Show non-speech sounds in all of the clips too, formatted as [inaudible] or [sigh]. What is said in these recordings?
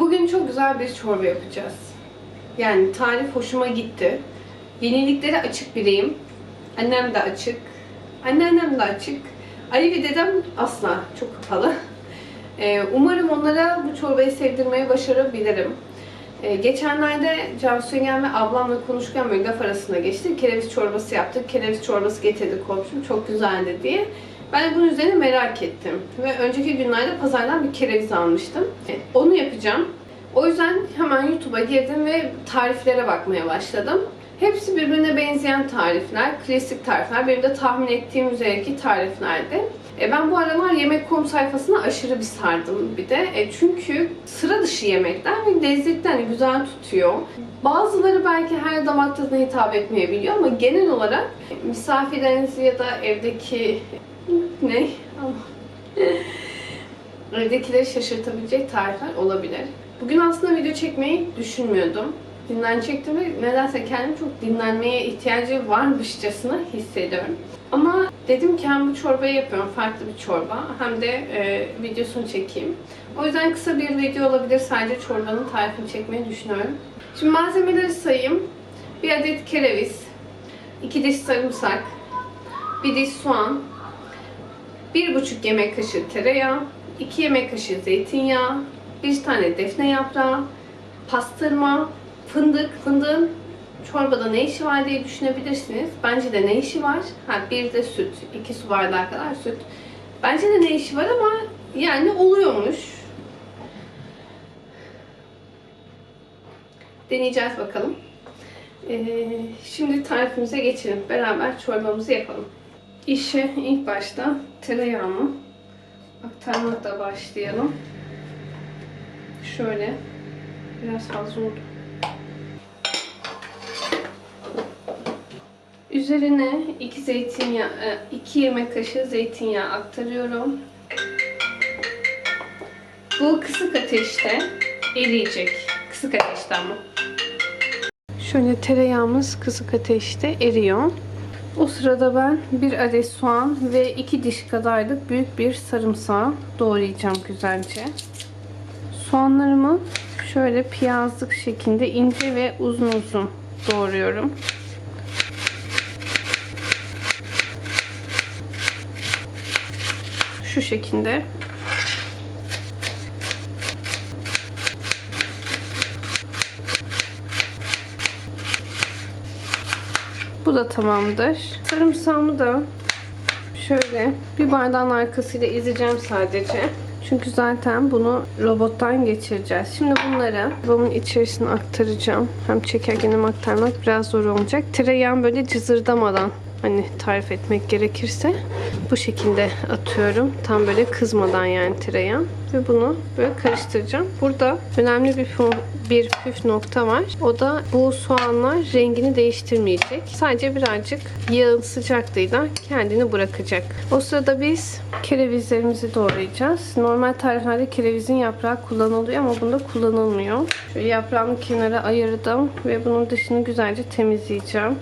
Bugün çok güzel bir çorba yapacağız. Yani tarif hoşuma gitti. Yeniliklere açık biriyim. Annem de açık. Anneannem de açık. Ali ve dedem asla çok kapalı. Ee, umarım onlara bu çorbayı sevdirmeye başarabilirim. Ee, geçenlerde Cansu Yengem ve ablamla konuşurken böyle laf arasında geçti. Kereviz çorbası yaptık. Kereviz çorbası getirdi komşum. Çok güzeldi diye. Ben de bunun üzerine merak ettim. Ve önceki günlerde pazardan bir kereviz almıştım. E, Onu yapacağım. O yüzden hemen YouTube'a girdim ve tariflere bakmaya başladım. Hepsi birbirine benzeyen tarifler, klasik tarifler. Benim de tahmin ettiğim üzerindeki tariflerdi. E ben bu aralar yemek.com sayfasına aşırı bir sardım bir de. E çünkü sıra dışı yemekler ve lezzetli hani güzel tutuyor. Bazıları belki her damak tadına hitap etmeyebiliyor ama genel olarak misafirlerinizi ya da evdeki ne? Evdekileri şaşırtabilecek tarifler olabilir. Bugün aslında video çekmeyi düşünmüyordum. Dinlenecektim ve nedense kendimi çok dinlenmeye ihtiyacı varmışçasına hissediyorum. Ama dedim ki hem bu çorbayı yapıyorum, farklı bir çorba, hem de e, videosunu çekeyim. O yüzden kısa bir video olabilir, sadece çorbanın tarifini çekmeyi düşünüyorum. Şimdi malzemeleri sayayım. Bir adet kereviz, iki diş sarımsak, bir diş soğan, 1,5 yemek kaşığı tereyağı, 2 yemek kaşığı zeytinyağı, bir tane defne yaprağı, pastırma, fındık. Fındığın çorbada ne işi var diye düşünebilirsiniz. Bence de ne işi var? Ha bir de süt. 2 su bardağı kadar süt. Bence de ne işi var ama yani oluyormuş. Deneyeceğiz bakalım. Ee, şimdi tarifimize geçelim. Beraber çorbamızı yapalım. İşe ilk başta tereyağımı aktarmakla başlayalım. Şöyle biraz fazla oldu. Üzerine 2 zeytinyağı, 2 yemek kaşığı zeytinyağı aktarıyorum. Bu kısık ateşte eriyecek. Kısık ateşte ama. Şöyle tereyağımız kısık ateşte eriyor. O sırada ben bir adet soğan ve iki diş kadarlık büyük bir sarımsağı doğrayacağım güzelce. Soğanlarımı şöyle piyazlık şeklinde ince ve uzun uzun doğruyorum. Şu şekilde. Bu da tamamdır. Sarımsağımı da şöyle bir bardağın arkasıyla ezeceğim sadece. Çünkü zaten bunu robottan geçireceğiz. Şimdi bunları babamın içerisine aktaracağım. Hem çekerken hem aktarmak biraz zor olacak. Tereyağım böyle cızırdamadan hani tarif etmek gerekirse bu şekilde atıyorum. Tam böyle kızmadan yani tereyağı. Ve bunu böyle karıştıracağım. Burada önemli bir bir püf nokta var. O da bu soğanlar rengini değiştirmeyecek. Sadece birazcık yağın sıcaklığıyla kendini bırakacak. O sırada biz kerevizlerimizi doğrayacağız. Normal tariflerde kerevizin yaprağı kullanılıyor ama bunda kullanılmıyor. Şöyle yaprağımı kenara ayırdım ve bunun dışını güzelce temizleyeceğim.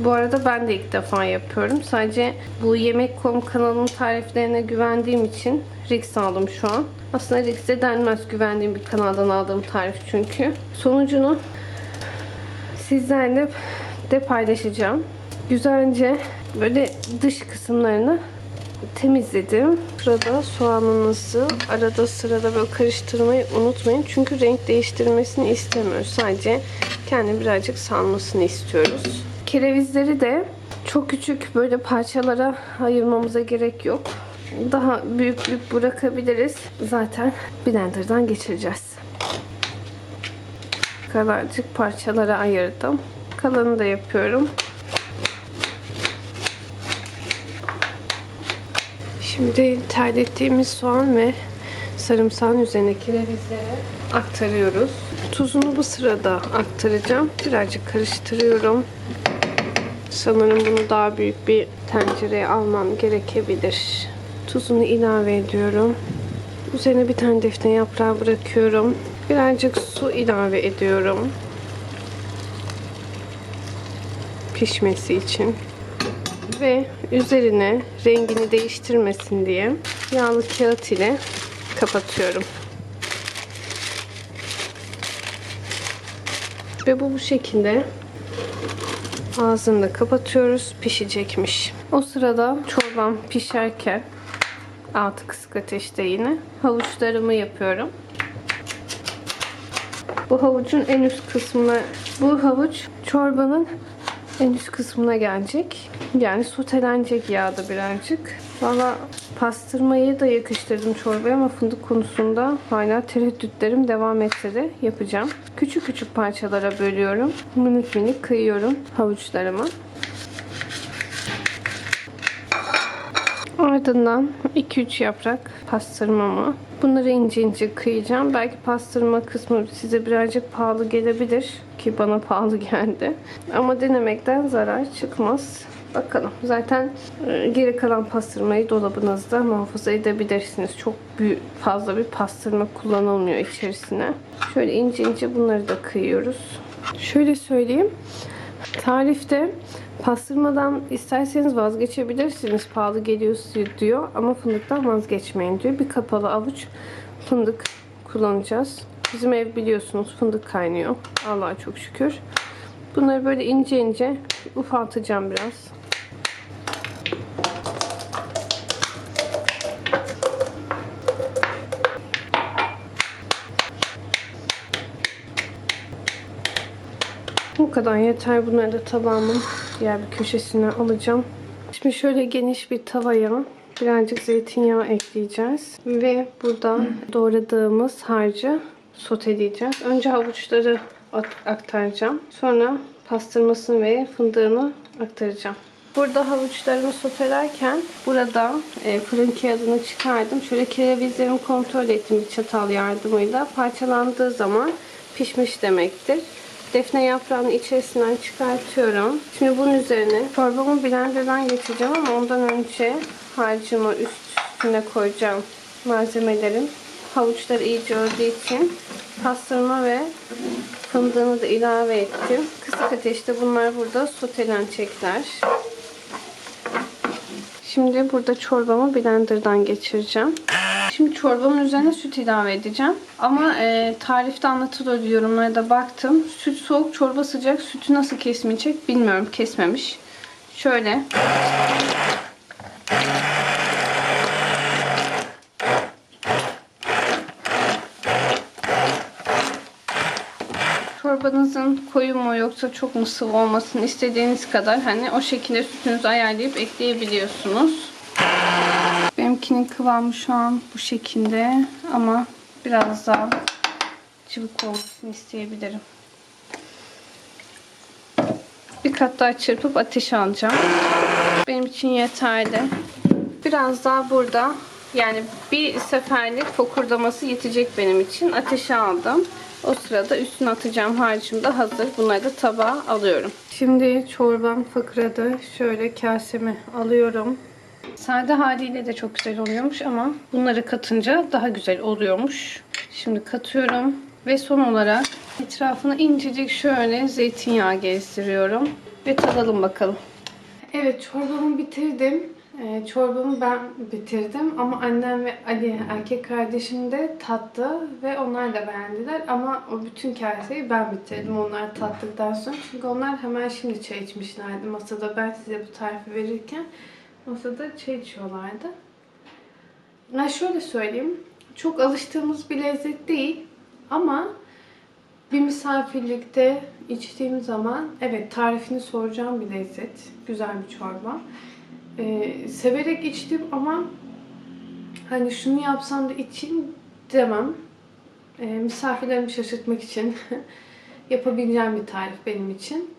Bu arada ben de ilk defa yapıyorum. Sadece bu Yemek.com kanalının tariflerine güvendiğim için Rix aldım şu an. Aslında Rix'e denmez güvendiğim bir kanaldan aldığım tarif çünkü. Sonucunu sizlerle de paylaşacağım. Güzelce böyle dış kısımlarını temizledim. Sırada soğanınızı arada sırada böyle karıştırmayı unutmayın. Çünkü renk değiştirmesini istemiyoruz. Sadece kendi birazcık salmasını istiyoruz. Kerevizleri de çok küçük böyle parçalara ayırmamıza gerek yok. Daha büyüklük bırakabiliriz. Zaten blenderdan geçireceğiz. Kadarcık parçalara ayırdım. Kalanı da yapıyorum. Şimdi terlettiğimiz soğan ve sarımsağın üzerine kerevizleri aktarıyoruz. Tuzunu bu sırada aktaracağım. Birazcık karıştırıyorum. Sanırım bunu daha büyük bir tencereye almam gerekebilir. Tuzunu ilave ediyorum. Üzerine bir tane defne yaprağı bırakıyorum. Birazcık su ilave ediyorum. Pişmesi için. Ve üzerine rengini değiştirmesin diye yağlı kağıt ile kapatıyorum. Ve bu bu şekilde ağzını da kapatıyoruz. Pişecekmiş. O sırada çorbam pişerken altı kısık ateşte yine havuçlarımı yapıyorum. Bu havucun en üst kısmına, bu havuç çorbanın en üst kısmına gelecek. Yani sotelenecek yağda birazcık. Valla pastırmayı da yakıştırdım çorbaya ama fındık konusunda hala tereddütlerim devam etse de yapacağım. Küçük küçük parçalara bölüyorum. Minik minik kıyıyorum havuçlarımı. Ardından 2-3 yaprak pastırmamı. Bunları ince ince kıyacağım. Belki pastırma kısmı size birazcık pahalı gelebilir. Ki bana [laughs] pahalı geldi. Ama denemekten zarar çıkmaz. Bakalım. Zaten e, geri kalan pastırmayı dolabınızda muhafaza edebilirsiniz. Çok büyük, fazla bir pastırma kullanılmıyor içerisine. Şöyle ince ince bunları da kıyıyoruz. Şöyle söyleyeyim. Tarifte pastırmadan isterseniz vazgeçebilirsiniz. Pahalı geliyor diyor ama fındıktan vazgeçmeyin diyor. Bir kapalı avuç fındık kullanacağız. Bizim ev biliyorsunuz fındık kaynıyor. Allah'a çok şükür. Bunları böyle ince ince ufaltacağım biraz. Bu kadar yeter. Bunları da tabağımın diğer bir köşesine alacağım. Şimdi şöyle geniş bir tavaya birazcık zeytinyağı ekleyeceğiz. Ve burada doğradığımız harcı soteleyeceğiz. Önce havuçları aktaracağım. Sonra pastırmasını ve fındığını aktaracağım. Burada havuçlarımı sotelerken burada e, fırın kağıdını çıkardım. Şöyle kerevizlerimi kontrol ettim bir çatal yardımıyla. Parçalandığı zaman pişmiş demektir. Defne yaprağını içerisinden çıkartıyorum. Şimdi bunun üzerine çorbamı blenderdan geçireceğim ama ondan önce harcımı üstüne koyacağım malzemelerim. Havuçları iyice öldüğü için pastırma ve fındığını da ilave ettim. Kısık ateşte bunlar burada sotelenecekler. Şimdi burada çorbamı blenderdan geçireceğim. Şimdi çorbamın üzerine süt ilave edeceğim. Ama e, tarifte anlatılıyor yorumlarda baktım. Süt soğuk, çorba sıcak. Sütü nasıl kesmeyecek bilmiyorum. Kesmemiş. Şöyle. Çorbanızın koyu mu yoksa çok mu sıvı olmasını istediğiniz kadar hani o şekilde sütünüzü ayarlayıp ekleyebiliyorsunuz. Benimkinin kıvamı şu an bu şekilde ama biraz daha cıvık olmasını isteyebilirim. Bir kat daha çırpıp ateşe alacağım. Benim için yeterli. Biraz daha burada yani bir seferlik fokurdaması yetecek benim için. Ateşe aldım. O sırada üstüne atacağım harcım da hazır. Bunları da tabağa alıyorum. Şimdi çorbam fıkradı. Şöyle kasemi alıyorum. Sade haliyle de çok güzel oluyormuş ama bunları katınca daha güzel oluyormuş. Şimdi katıyorum ve son olarak etrafına incecik şöyle zeytinyağı gezdiriyorum ve tadalım bakalım. Evet çorbamı bitirdim. Ee, çorbamı ben bitirdim ama annem ve Ali erkek kardeşim de tattı ve onlar da beğendiler ama o bütün kaseyi ben bitirdim onlar tattıktan sonra çünkü onlar hemen şimdi çay içmişlerdi masada ben size bu tarifi verirken masada çay içiyorlardı. Ben şöyle söyleyeyim çok alıştığımız bir lezzet değil ama bir misafirlikte içtiğim zaman evet tarifini soracağım bir lezzet. Güzel bir çorba. Ee, severek içtim ama hani şunu yapsam da için demem. Ee, misafirlerimi şaşırtmak için [laughs] yapabileceğim bir tarif benim için.